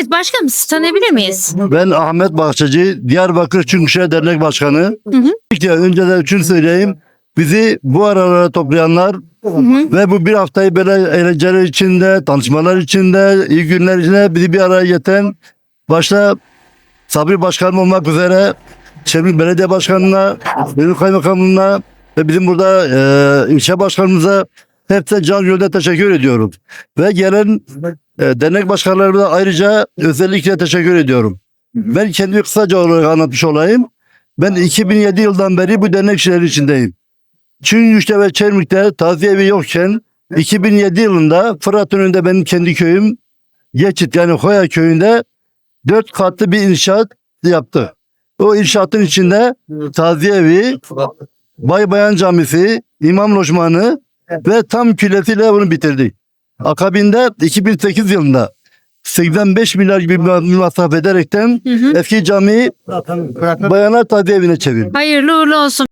Evet başkanım sizi tanıyabilir miyiz? Ben Ahmet Bahçeci, Diyarbakır Çünküşehir Dernek Başkanı. Hı hı. İlk önceden şunu söyleyeyim. Bizi bu aralara toplayanlar ve bu bir haftayı böyle eğlenceler içinde, tanışmalar içinde, iyi günler içinde bizi bir araya getiren başta Sabri Başkanım olmak üzere Çevik Belediye Başkanı'na, benim kaymakamlığına ve bizim burada e, ilçe başkanımıza hepsine can gönülden teşekkür ediyorum. Ve gelen e, dernek başkanlarımıza ayrıca özellikle teşekkür ediyorum. Ben kendimi kısaca olarak anlatmış olayım. Ben 2007 yıldan beri bu dernek işleri içindeyim. Çüngüş'te ve Çermik'te taziye evi yokken 2007 yılında Fırat önünde benim kendi köyüm Geçit yani Hoya köyünde dört katlı bir inşaat yaptı. O inşaatın içinde taziye evi, Bay Bayan Camisi, İmam Lojmanı ve tam küllesiyle bunu bitirdi. Akabinde 2008 yılında 85 milyar gibi masraf ederekten Hı hı. eski camiyi bayanlar taziye evine çevirdi. Hayırlı uğurlu olsun.